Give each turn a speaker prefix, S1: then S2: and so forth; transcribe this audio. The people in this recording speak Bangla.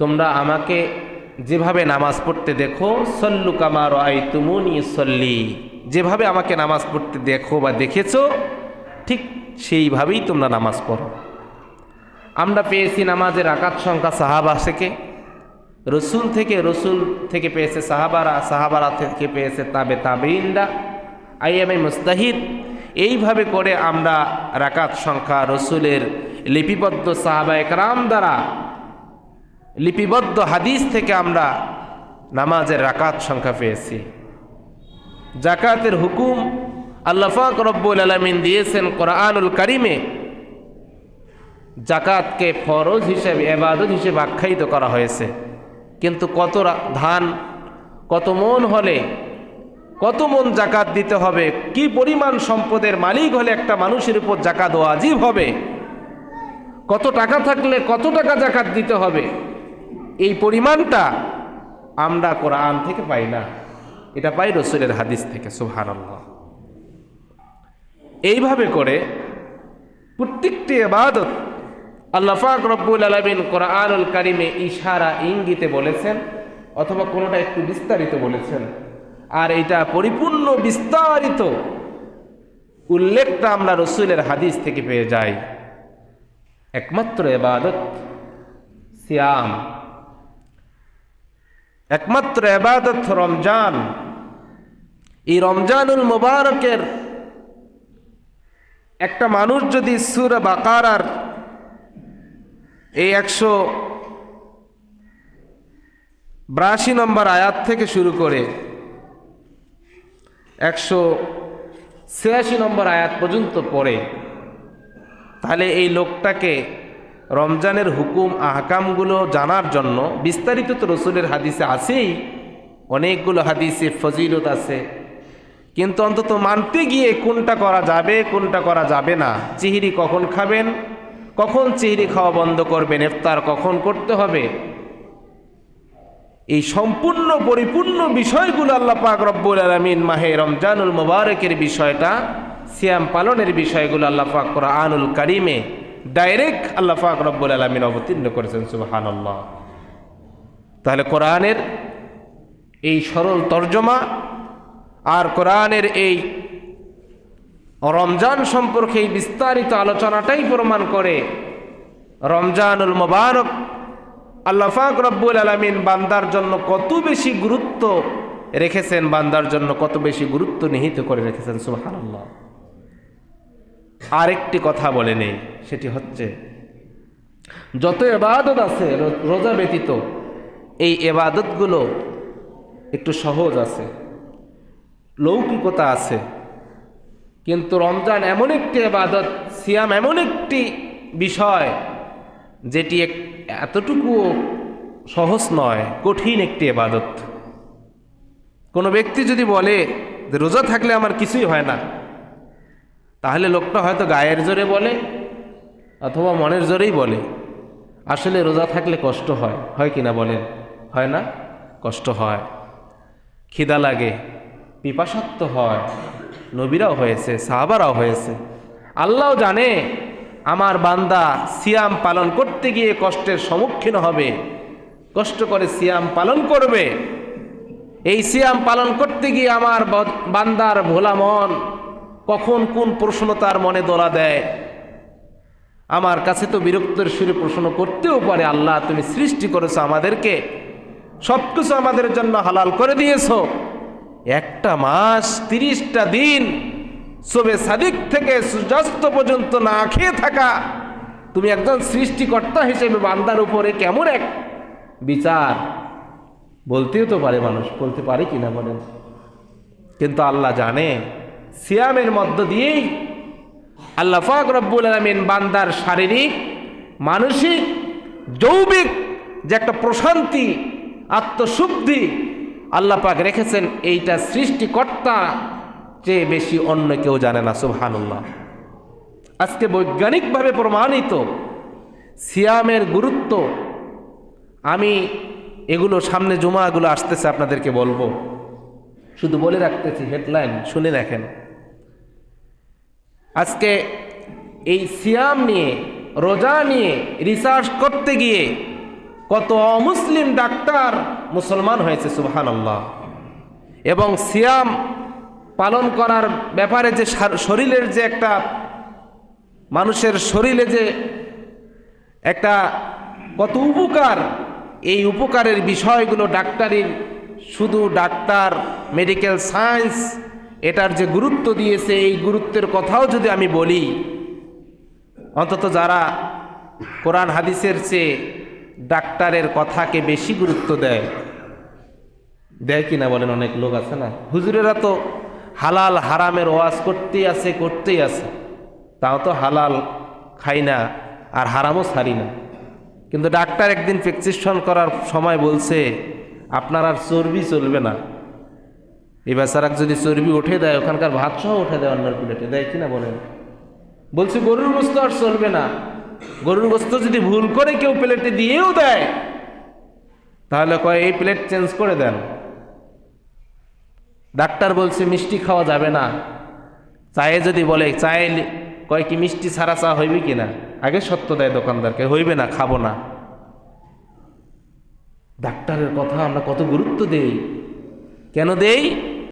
S1: তোমরা আমাকে যেভাবে নামাজ পড়তে দেখো, সল্লু কামার আই তুমুনি সল্লি যেভাবে আমাকে নামাজ পড়তে দেখো বা দেখেছ, ঠিক সেইভাবেই তোমরা নামাজ পড়ো। আমরা পেয়েছি নামাজের আকাত সংখ্যা সাহাবা থেকে। রসুল থেকে রসুল থেকে পেয়েছে সাহাবারা সাহাবারা থেকে পেয়েছে তাবে তাবেইনরা আইএমএ মুস্তাহিদ, এইভাবে করে আমরা রাকাত সংখ্যা রসুলের লিপিবদ্ধ সাহাবা একরাম দ্বারা লিপিবদ্ধ হাদিস থেকে আমরা নামাজের রাকাত সংখ্যা পেয়েছি। জাকাতের হুকুম আল্লাফাক রব্বুল আলমিন দিয়েছেন কোরআনুল কারিমে। জাকাতকে ফরজ হিসেবে এবাদত হিসেবে আখ্যায়িত করা হয়েছে। কিন্তু কত ধান, কত মন হলে, কত মন জাকাত দিতে হবে, কি পরিমাণ সম্পদের মালিক হলে একটা মানুষের উপর জাকাত ওয়াজিব হবে, কত টাকা থাকলে কত টাকা জাকাত দিতে হবে এই পরিমাণটা আমরা কোরআন থেকে পাই না। এটা পাই রসুলের হাদিস থেকে, সুবহানাল্লাহ। এইভাবে করে প্রত্যেকটি এবাদত আল্লাহ পাক রব্বুল আলমিন কোরআনুল কারিমে ইশারা ইঙ্গিতে বলেছেন, অথবা কোনোটা একটু বিস্তারিত বলেছেন। আর এটা পরিপূর্ণ বিস্তারিত উল্লেখটা আমরা রসুলের হাদিস থেকে পেয়ে যাই। একমাত্র এবাদত সিয়াম। একমাত্র এবাদত রমজান। এই রমজানুল মুবারকের একটা মানুষ যদি সুর বাকারার এই একশো বিরাশি নম্বর আয়াত থেকে শুরু করে একশো ছিয়াশি নম্বর আয়াত পর্যন্ত পড়ে, তাহলে এই লোকটাকে রমজানের হুকুম, আহকামগুলো জানার জন্য বিস্তারিত তো রসুলের হাদিসে আছেই, অনেকগুলো হাদিসে ফজিলত আছে। কিন্তু অন্তত মানতে গিয়ে কোনটা করা যাবে, কোনটা করা যাবে না, চিহিরি কখন খাবেন, কখন চিহিরি খাওয়া বন্ধ করবেন, ইফতার কখন করতে হবে, এই সম্পূর্ণ পরিপূর্ণ বিষয়গুলো আল্লাহ পাক রব্বুল আলমিন মাহে রমজানুল মোবারকের বিষয়টা, সিয়াম পালনের বিষয়গুলো আল্লাহ পাক আনুল কারিমে ডাইরেক্ট আল্লাহ পাক রব্বুল আলমিন অবতীর্ণ করেছেন সুবাহান্লাহ তাহলে কোরআনের এই সরল তর্জমা আর কোরআনের এই রমজান সম্পর্কে এই বিস্তারিত আলোচনাটাই প্রমাণ করে রমজানুল মোবারক আল্লাফাক রব্বুল আলমিন বান্দার জন্য কত বেশি গুরুত্ব রেখেছেন, বান্দার জন্য কত বেশি গুরুত্ব নিহিত করে রেখেছেন, সুবহানাল্লাহ। আরেকটি কথা বলে নেই, সেটি হচ্ছে, যত এবাদত আছে রোজা ব্যতীত, এই এবাদতগুলো একটু সহজ আছে, লৌকিকতা আছে, কিন্তু রমজান এমন একটি এবাদত সিয়াম এমন একটি বিষয়, যেটি এতটুকু সহজ নয়, কঠিন একটি এবাদত কোনো ব্যক্তি যদি বলে যে রোজা থাকলে আমার কিছুই হয় না তাহলে লোকটা হয়তো গায়ের জোরে বলে অথবা মনের জোরেই বলে। আসলে রোজা থাকলে কষ্ট হয়। হয় কি না বলেন? হয় না? কষ্ট হয়। খিদা লাগে পিপাসাত্ম হয়। নবীরাও হয়েছে, সাহাবারাও হয়েছে। আল্লাহ জানে আমার বান্দা সিয়াম পালন করতে গিয়ে কষ্টের সম্মুখীন হবে। কষ্ট করে সিয়াম পালন করবে। এই সিয়াম পালন করতে গিয়ে আমার বান্দার ভোলা মন কখন কোন প্রশ্ন তার মনে দোলা দেয়? আমার কাছে তো বিরক্তের সুরে প্রশ্ন করতেও পারে, আল্লাহ তুমি সৃষ্টি করেছ আমাদেরকে সব কিছু আমাদের জন্য হালাল করে দিয়েছ। একটা মাস, তিরিশটা দিন সবে সাদিক থেকে সূর্যাস্ত পর্যন্ত না খেয়ে থাকা, তুমি একজন সৃষ্টিকর্তা হিসেবে বান্দার উপরে কেমন এক বিচার? বলতেও তো পারে মানুষ, বলতে পারে কিনা বলেন? কিন্তু আল্লাহ জানে। সিয়ামের মধ্য দিয়েই আল্লাহ ফাক রব্বুল আলমিন বান্দার শারীরিক, মানসিক, যৌবিক যে একটা প্রশান্তি, আত্মশুদ্ধি আল্লাহ পাক রেখেছেন, এইটা সৃষ্টিকর্তা চেয়ে বেশি অন্য কেউ জানে না, সুবহানুল্লাহ। আজকে বৈজ্ঞানিকভাবে প্রমাণিত সিয়ামের গুরুত্ব, আমি এগুলো সামনে জুমাগুলো আসতেছে আপনাদেরকে বলব। শুধু বলে রাখতেছি হেডলাইন শুনে রাখেন। আজকে এই সিয়াম নিয়ে, রোজা নিয়ে রিসার্চ করতে গিয়ে কত অমুসলিম ডাক্তার মুসলমান হয়েছে সুবহান আল্লাহ এবং সিয়াম পালন করার ব্যাপারে যে শরীরের যে একটা, মানুষের শরীরে যে একটা কত উপকার, এই উপকারের বিষয়গুলো ডাক্তারির শুধু ডাক্তার মেডিকেল সায়েন্স এটার যে গুরুত্ব দিয়েছে, এই গুরুত্বের কথাও যদি আমি বলি, অন্তত যারা কোরআন হাদিসের চেয়ে ডাক্তারের কথাকে বেশি গুরুত্ব দেয় দেয় কিনা বলেন অনেক লোক আছে না? হুজুরেরা তো হালাল হারামের ওয়াজ করতেই আছে করতেই আছে। তাও তো হালাল খাই না আর হারামও ছাড়ি না। কিন্তু ডাক্তার একদিন প্রেসক্রিপশন করার সময় বলছে, আপনার আর চর্বি চলবে না। এই বেচারাক যদি চর্বি উঠে দেয়, ওখানকার ভাত সহ উঠে দেয় অন্যের প্লেটে, দেয় কিনা বলেন? বলছে, গরুর গোস্ত আর চলবে না। গরুর গোস্ত যদি ভুল করে কেউ প্লেটে দিয়েও দেয়, তাহলে কয়, এই প্লেট চেঞ্জ করে দেন। ডাক্তার বলছে, মিষ্টি খাওয়া যাবে না। চায়ে যদি বলে, চায়ে কয়, কি মিষ্টি ছাড়া চা হইবে কি না? আগে সত্য দেয় দোকানদারকে, হইবে না, খাব না। ডাক্তারের কথা আমরা কত গুরুত্ব দেই। কেন দেই?